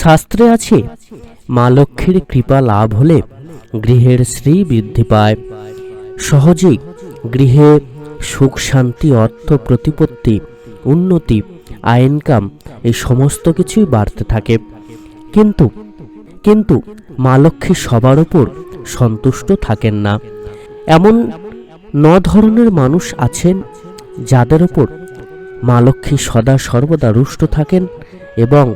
শাস্ত্রে আছে, মা লক্ষ্মীর কৃপা লাভ হলে গৃহের শ্রী বৃদ্ধি পায়। সহজেই গৃহে সুখ, শান্তি, অর্থ, প্রতিপত্তি, উন্নতি, আয়, ইনকাম এই সমস্ত কিছুই বাড়তে থাকে। কিন্তু কিন্তু মা লক্ষ্মী সবার ওপর সন্তুষ্ট থাকেন না। এমন ন ধরনের মানুষ আছেন যাদের ওপর মা লক্ষ্মী সদা সর্বদা রুষ্ট থাকেন এবং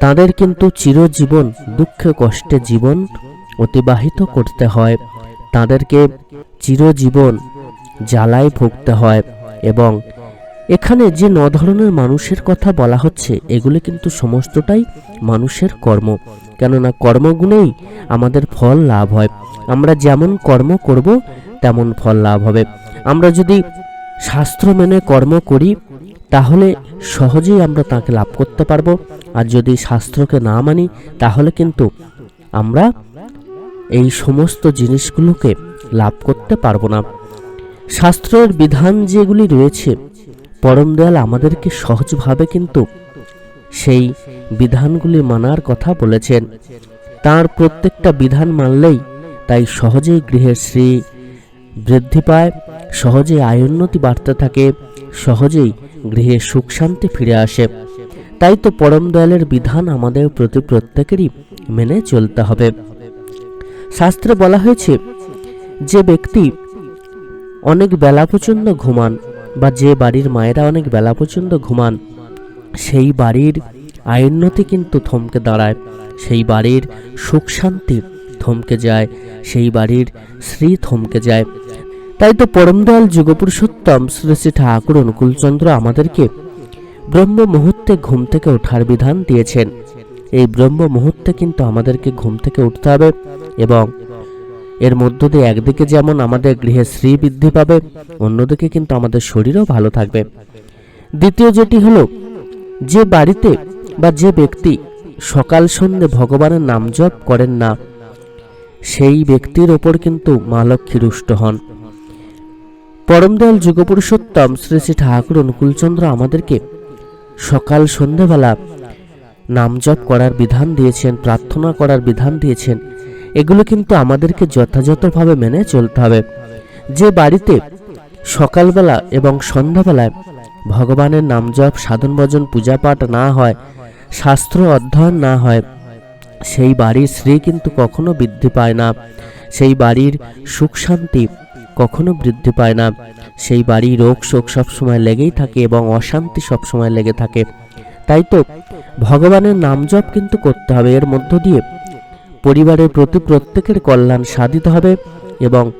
তাদের কিন্তু চিরজীবন দুঃখে কষ্টে জীবন অতিবাহিত করতে হয়। তাদেরকে চিরজীবন জ্বালায় ভুগতে হয় এবং এখানে যে ন ধরনের মানুষের কথা বলা হচ্ছে, এগুলো কিন্তু সমস্তটাই মানুষের কর্ম। কেননা কর্মগুণেই আমাদের ফল লাভ হয়। আমরা যেমন কর্ম করব, তেমন ফল লাভ হবে। আমরা যদি শাস্ত্র মেনে কর্ম করি তাহলে সহজেই আমরা তাকে লাভ করতে পারব। আর যদি শাস্ত্রকে না মানি, তাহলে কিন্তু আমরা এই সমস্ত জিনিসগুলোকে লাভ করতে পারব না। শাস্ত্রের বিধান যেগুলি রয়েছে, পরম দয়াল আমাদেরকে সহজভাবে কিন্তু সেই বিধানগুলি মানার কথা বলেছেন। তার প্রত্যেকটা বিধান মানলেই তাই সহজেই গৃহের শ্রী বৃদ্ধি পায়, সহজে আয়োন্নতি বাড়তে থাকে, সহজেই গৃহে সুখ শান্তি ফিরে আসে। তাই তো পরম দয়ালের বিধান আমাদের প্রতি প্রত্যেকেরই মেনে চলতে হবে। শাস্ত্রে বলা হয়েছে, যে ব্যক্তি অনেক বেলা পর্যন্ত ঘুমান বা যে বাড়ির মায়েরা অনেক বেলা পর্যন্ত ঘুমান, সেই বাড়ির আয়োন্নতি কিন্তু থমকে দাঁড়ায়। সেই বাড়ির সুখ শান্তি থমকে যায়, সেই বাড়ির শ্রী থমকে যায়। তাই তো পরমদয়াল যুগপুরুষোত্তম শ্রী শ্রী ঠাকুর অনুকূলচন্দ্র আমাদেরকে ব্রহ্ম মুহূর্তে ঘুম থেকে ওঠার বিধান দিয়েছেন। এই ব্রহ্ম মুহূর্তে কিন্তু আমাদেরকে ঘুম থেকে উঠতে হবে এবং এর মধ্য দিয়ে একদিকে যেমন আমাদের গৃহে শ্রী বৃদ্ধি পাবে, অন্যদিকে কিন্তু আমাদের শরীরও ভালো থাকবে। দ্বিতীয় যেটি হলো, যে বাড়িতে বা যে ব্যক্তি সকাল সন্ধে ভগবানের নাম জপ করেন না সেই ব্যক্তির ওপর কিন্তু মা লক্ষ্মী রুষ্ট হন। পরমদয়াল যুগপুরুষোত্তম শ্রী শ্রী ঠাকুর অনুকূলচন্দ্র আমাদেরকে সকাল সন্ধেবেলা নাম জপ করার বিধান দিয়েছেন, প্রার্থনা করার বিধান দিয়েছেন। এগুলো কিন্তু আমাদেরকে যথাযথভাবে মেনে চলতে হবে। যে বাড়িতে সকালবেলা এবং সন্ধ্যাবেলায় ভগবানের নাম জপ, সাধন ভজন, পূজা পাঠ না হয়, শাস্ত্র অধ্যয়ন না হয় সেই বাড়ির শ্রী কিন্তু কখনো বৃদ্ধি পায় না। সেই বাড়ির সুখ শান্তি কখনো বৃদ্ধি পায় না। সেই বাড়ি রোগ শোক সবসময় লেগেই থাকে এবং অশান্তি সবসময় লেগে থাকে। তাই তো ভগবানের নাম জপ কিন্তু করতে হবে। এর মধ্য দিয়ে পরিবারের প্রতি প্রত্যেকের কল্যাণ সাধিত হবে এবং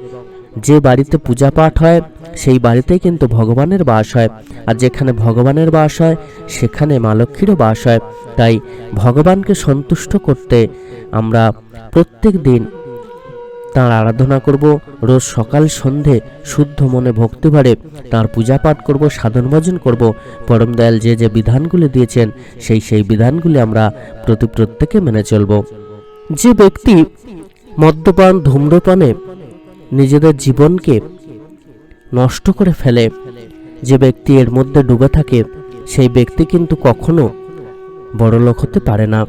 যে বাড়িতে পূজা পাঠ হয়, সেই বাড়িতেই কিন্তু ভগবানের বাস হয়। আর যেখানে ভগবানের বাস হয়, সেখানে মা লক্ষ্মীরও বাস হয়। তাই ভগবানকে সন্তুষ্ট করতে আমরা প্রত্যেক দিন তাঁর আরাধনা করব। রোজ সকাল সন্ধে শুদ্ধ মনে ভক্তি ভক্তিভারে তাঁর পূজা পাঠ করব, সাধন ভজন করব। পরম দয়াল যে যে বিধানগুলি দিয়েছেন, সেই সেই বিধানগুলি আমরা প্রতি প্রত্যেকে মেনে চলব। যে ব্যক্তি মদ্যপান, ধূম্রপানে নিজেদের জীবনকে নষ্ট করে ফেলে। যে ব্যক্তি এর মধ্যে ডুবে থাকে, সেই ব্যক্তি কিন্তু কখনো বড়লোক হতে পারে না।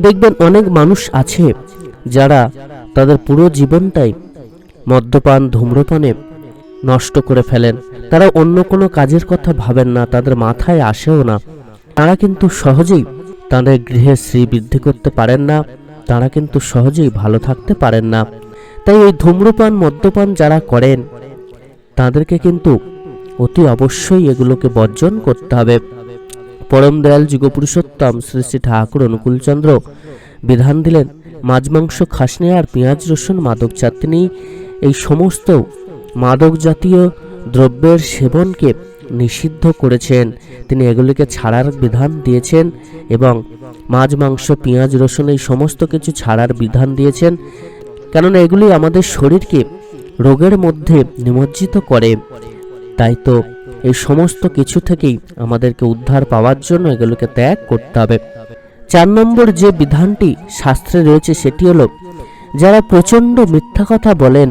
দেখবেন অনেক মানুষ আছে যারা তাদের পুরো জীবনটাই মদ্যপান, ধূম্রপানে নষ্ট করে ফেলেন। তারা অন্য কোনো কাজের কথা ভাবেন না, তাদের মাথায় আসেও না। তারা কিন্তু সহজেই তাদের গৃহে শ্রী বৃদ্ধি করতে পারেন না, তারা কিন্তু সহজেই ভালো থাকতে পারেন না। তাই এই ধূম্রপান, মদ্যপান যারা করেন, তাদেরকে কিন্তু অতি অবশ্যই এগুলোকে বর্জন করতে হবে। পরম দয়াল যুগপুরুষোত্তম শ্রী শ্রী ঠাকুর অনুকূলচন্দ্র বিধান দিলেন, মাছ, মাংস খাসনি আর পেঁয়াজ, রসুন, মাদক চাটনি, এই সমস্ত মাদক জাতীয় দ্রব্যের সেবনকে নিষিদ্ধ করেছেন। তিনি এগুলিকে ছাড়ার বিধান দিয়েছেন এবং মাছ, মাংস, পেঁয়াজ, রসুন, এই সমস্ত কিছু ছাড়ার বিধান দিয়েছেন। কেননা এগুলি আমাদের শরীরকে রোগের মধ্যে নিমজ্জিত করে। তাই তো এই সমস্ত কিছু থেকেই আমাদেরকে উদ্ধার পাওয়ার জন্য এগুলোকে ত্যাগ করতে হবে। চার নম্বর যে বিধানটি শাস্ত্রে রয়েছে সেটি হলো, যারা প্রচণ্ড মিথ্যা কথা বলেন,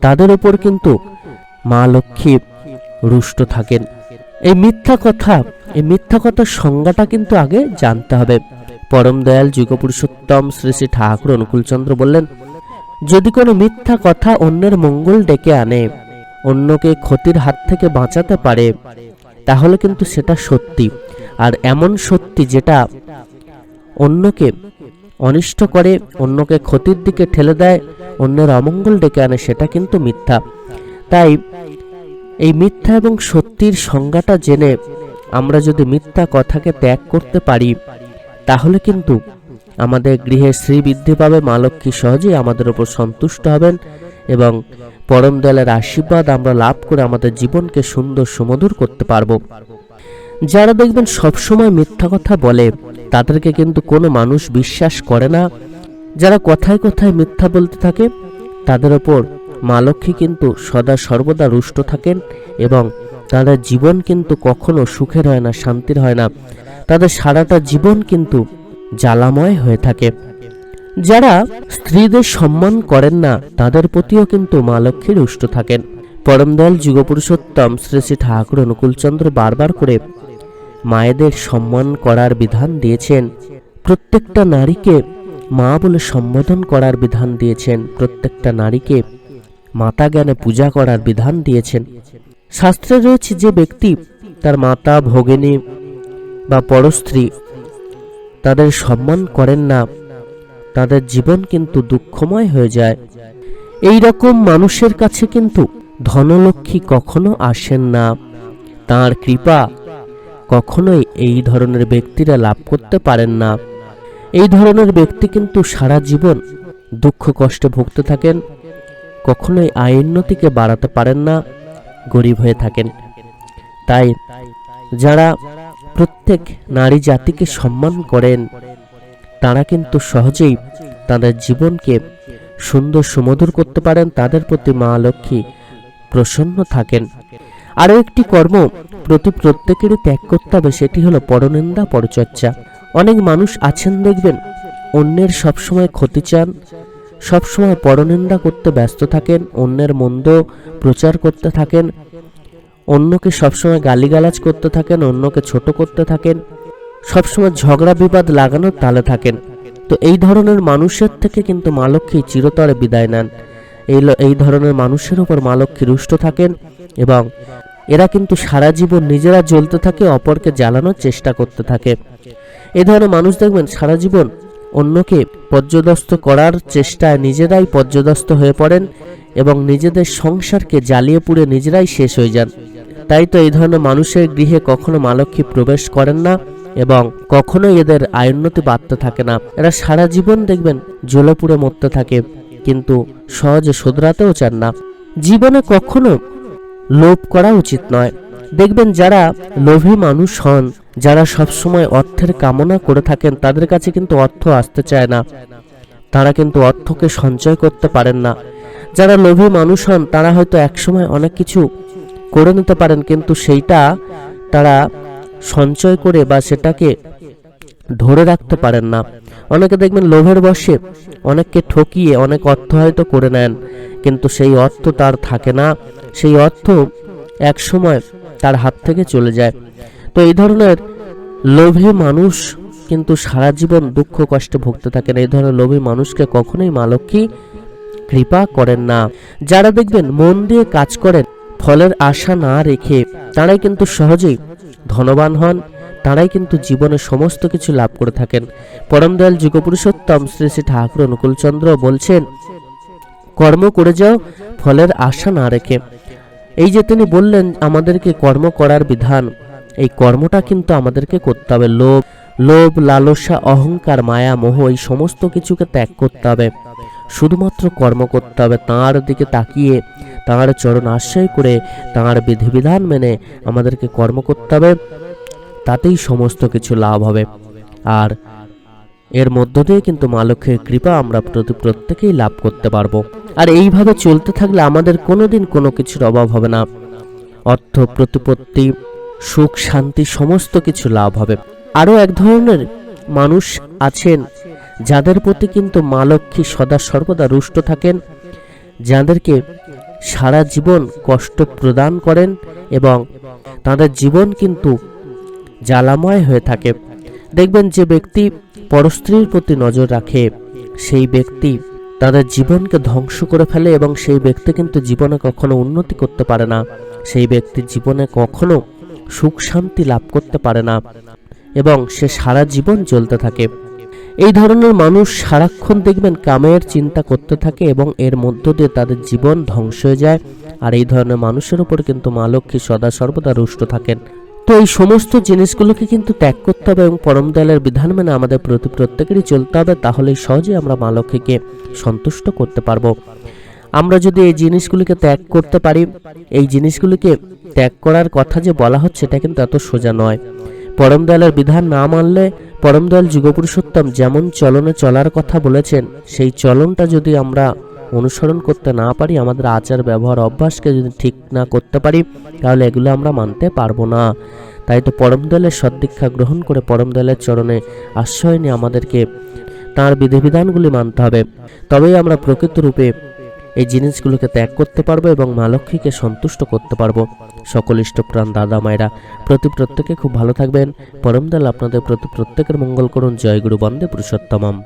তাদের উপর কিন্তু মা লক্ষ্মী রুষ্ট থাকেন। এই মিথ্যা কথা, এই মিথ্যা কথার সংজ্ঞাটা কিন্তু আগে জানতে হবে। পরম দয়াল যুগপুরুষোত্তম শ্রী শ্রী ঠাকুর অনুকূলচন্দ্র বললেন যদি কোনো মিথ্যা কথা অন্যের মঙ্গল ডেকে আনে, অন্যকে ক্ষতির হাত থেকে বাঁচাতে পারে, তাহলে কিন্তু সেটা সত্যি। আর এমন সত্যি যেটা অন্যকে অনিষ্ট করে, অন্যকে ক্ষতির দিকে ঠেলে দেয়, অন্যের অমঙ্গল ডেকে আনে, সেটা কিন্তু মিথ্যা। তাই এই মিথ্যা এবং সত্যির সংজ্ঞাটা জেনে আমরা যদি মিথ্যা কথাকে ত্যাগ করতে পারি, তাহলে কিন্তু আমাদের গৃহে শ্রী বৃদ্ধি পাবে, মা লক্ষ্মী সহজেই আমাদের উপর সন্তুষ্ট হবেন এবং পরম দয়ালের আশীর্বাদ আমরা লাভ করে আমাদের জীবনকে সুন্দর সুমধুর করতে পারব। যারা দেখবেন সবসময় মিথ্যা কথা বলে, তাদেরকে কিন্তু কোনো মানুষ বিশ্বাস করে না। যারা কথায় কথায় মিথ্যা বলতে থাকে, তাদের ওপর মা লক্ষ্মী কিন্তু সদা সর্বদা রুষ্ট থাকেন এবং তাদের জীবন কিন্তু কখনো সুখের হয় না, শান্তির হয় না। তাদের সারাটা জীবন কিন্তু জ্বালাময় হয়ে থাকে। যারা স্ত্রীদের সম্মান করেন না, তাদের প্রতিও কিন্তু মা লক্ষ্মী রুষ্ট থাকেন। পরমদল যুগপুরুষোত্তম শ্রী শ্রী ঠাকুর অনুকূলচন্দ্র বারবার করে মায়েদের সম্মান করার বিধান দিয়েছেন। প্রত্যেকটা নারীকে মা বলে সম্বোধন করার বিধান দিয়েছেন। প্রত্যেকটা নারীকে মাতা জ্ঞানে পূজা করার বিধান দিয়েছেন। শাস্ত্রে রয়েছে যে ব্যক্তি তার মাতা, ভগিনী বা পরস্ত্রী তাদের সম্মান করেন না। তাদের জীবন কিন্তু দুঃখময় হয়ে যায়। এই রকম মানুষের কাছে কিন্তু ধনলক্ষ্মী কখনো আসেন না। তার কৃপা কখনোই এই ধরনের ব্যক্তিরা লাভ করতে পারেন না। এই ধরনের ব্যক্তি কিন্তু সারা জীবন দুঃখ কষ্টে ভুগতে থাকেন, কখনোই আয় উন্নতিকে বাড়াতে পারেন না, গরিব হয়ে থাকেন। তাই যারা প্রত্যেক নারী জাতিকে সম্মান করেন। তারা কিন্তু সহজেই তাদের জীবনকে সুন্দর সুমধুর করতে পারেন, তাদের প্রতি মা লক্ষ্মী প্রসন্ন থাকেন। আরও একটি কর্ম প্রতি প্রত্যেকেরই ত্যাগ করতে হবে, সেটি হলো পরনিন্দা, পরচর্চা। অনেক মানুষ আছেন দেখবেন, অন্যের সবসময় ক্ষতি চান, সবসময় পরনিন্দা করতে ব্যস্ত থাকেন, অন্যের মন্দ প্রচার করতে থাকেন অন্যকে সবসময় গালিগালাজ করতে থাকেন, অন্যকে ছোট করতে থাকেন, সবসময় ঝগড়া বিবাদ লাগানোর তালে থাকেন। তো এই ধরনের মানুষের থেকে কিন্তু মা লক্ষ্মী চিরতরে বিদায় নেন। এই এই ধরনের মানুষের উপর মা লক্ষ্মী রুষ্ট থাকেন এবং এরা কিন্তু সারা জীবন নিজেরা জ্বলতে থাকে, অপরকে জ্বালানোর চেষ্টা করতে থাকে। এই ধরনের মানুষ দেখবেন সারা জীবন অন্যকে পর্যদস্ত করার চেষ্টায় নিজেরাই পর্যদস্ত হয়ে পড়েন। এবং নিজেদের সংসারকে জ্বালিয়ে পুড়ে নিজেরাই শেষ হয়ে যান। তাই তো এই ধরনের মানুষের গৃহে কখনো মা লক্ষ্মী প্রবেশ করেন না এবং কখনোই এদের আয়োন্নতি বাড়তে থাকে না। এরা সারা জীবন দেখবেন জ্বলে পুড়ে মরতে থাকে, কিন্তু সহজে শোধরাতেও চান না। জীবনে কখনো লোভ করা উচিত নয়। দেখবেন যারা লোভী মানুষ হন, যারা সবসময় অর্থের কামনা করে থাকেন, তাদের কাছে কিন্তু অর্থ আসতে চায় না। তারা কিন্তু অর্থকে সঞ্চয় করতে পারেন না। যারা লোভী মানুষ হন, তারা হয়তো একসময় অনেক কিছু করে নিতে পারেন, কিন্তু সেইটা তারা সঞ্চয় করে বা সেটাকে ধরে রাখতে পারেন না। অনেকে দেখবেন লোভের বশে অনেককে ঠকিয়ে অনেক অর্থ হয়তো করে নেন, কিন্তু সেই অর্থ তার থাকে না। সেই অর্থ এক সময় তার হাত থেকে চলে যায়। তো এই ধরনের লোভী মানুষ কিন্তু সারা জীবন দুঃখ কষ্টে ভুগতে থাকেন। এই ধরনের লোভী মানুষকে কখনোই মা লক্ষ্মী কৃপা করেন না। যারা দেখবেন মন দিয়ে কাজ করেন, ফলের আশা না রেখে, তারাই কিন্তু সহজেই ধনবান হন, তারাই কিন্তু জীবনে সমস্ত কিছু লাভ করে থাকেন। পরম দয়াল যুগপুরুষোত্তম শ্রী শ্রী ঠাকুর অনুকূলচন্দ্র বলছেন, কর্ম করে যাও, ফলের আশা না রেখে। এই যে তিনি বললেন, আমাদেরকে কর্ম করার বিধান, এই কর্মটা কিন্তু আমাদেরকে করতে হবে। লোভ লোভ, লালসা, অহংকার, মায়া, মোহ, এই সমস্ত কিছুকে ত্যাগ করতে হবে। শুধুমাত্র কর্ম করতে হবে তাঁর দিকে তাকিয়ে, তাঁর চরণ আশ্রয় করে, তাঁর বিধিবিধান মেনে আমাদেরকে কর্ম করতে হবে, তাতেই সমস্ত কিছু লাভ হবে। আর এর মধ্য দিয়ে কিন্তু মা লক্ষ্মীর কৃপা আমরা প্রতি প্রত্যেকেই লাভ করতে পারব। আর এইভাবে চলতে থাকলে আমাদের কোনোদিন কোনো কিছুর অভাব হবে না। অর্থ, প্রতিপত্তি, সুখ, শান্তি, সমস্ত কিছু লাভ হবে। আরও এক ধরনের মানুষ আছেন যাদের প্রতি কিন্তু মা লক্ষ্মী সদা সর্বদা রুষ্ট থাকেন, যাদেরকে সারা জীবন কষ্ট প্রদান করেন এবং তাদের জীবন কিন্তু জ্বালাময় হয়ে থাকে। দেখবেন যে ব্যক্তি পরস্ত্রীর প্রতি নজর রাখে, সেই ব্যক্তি তাদের জীবনকে ধ্বংস করে ফেলে এবং সেই ব্যক্তি কিন্তু জীবনে কখনো উন্নতি করতে পারে না। সেই ব্যক্তি জীবনে কখনো সুখ শান্তি লাভ করতে পারে না এবং সে সারা জীবন চলতে থাকে। এই ধরনের মানুষ সারাক্ষণ দেখবেন কামের চিন্তা করতে থাকে এবং এর মধ্য দিয়ে তাদের জীবন ধ্বংস হয়ে যায়। আর এই ধরনের মানুষের উপর কিন্তু মা লক্ষ্মী সদা সর্বদা রুষ্ট থাকেন। তো এই সমস্ত জিনিসগুলোকে কিন্তু ত্যাগ করতে হবে এবং পরম দয়ালের বিধান মেনে আমাদের প্রতি প্রত্যেকেরই চলতে হবে। তাহলেই সহজে আমরা মা লক্ষ্মীকে সন্তুষ্ট করতে পারব। আমরা যদি এই জিনিসগুলিকে ত্যাগ করতে পারি, এই জিনিসগুলিকে ত্যাগ করার কথা যে বলা হচ্ছে এটা কিন্তু এত সোজা নয়। পরম দয়ালের বিধান না মানলে পরম দয়াল যুগপুরুষোত্তম যেমন চলনে চলার কথা বলেছেন, সেই চলনটা যদি আমরা অনুসরণ করতে না পারি, আমাদের আচার ব্যবহার অভ্যাসকে যদি ঠিক না করতে পারি, তাহলে এগুলো আমরা মানতে পারব না। তাই তো পরম দয়ালের সদ্দীক্ষা গ্রহণ করে পরম দয়ালের চরণে আশ্রয় নিয়ে আমাদেরকে তাঁর বিধিবিধানগুলি মানতে হবে। তবেই আমরা প্রকৃত রূপে এই জিনিসগুলোকে ত্যাগ করতে পারব এবং মা লক্ষ্মীকে সন্তুষ্ট করতে পারব। সকল ইষ্টপ্রাণ দাদা মায়েরা, প্রতি প্রত্যেকে খুব ভালো থাকবেন। পরমদাল আপনাদের প্রতি প্রত্যেকের মঙ্গল করুন। জয়গুরু বন্দে পুরুষোত্তমম।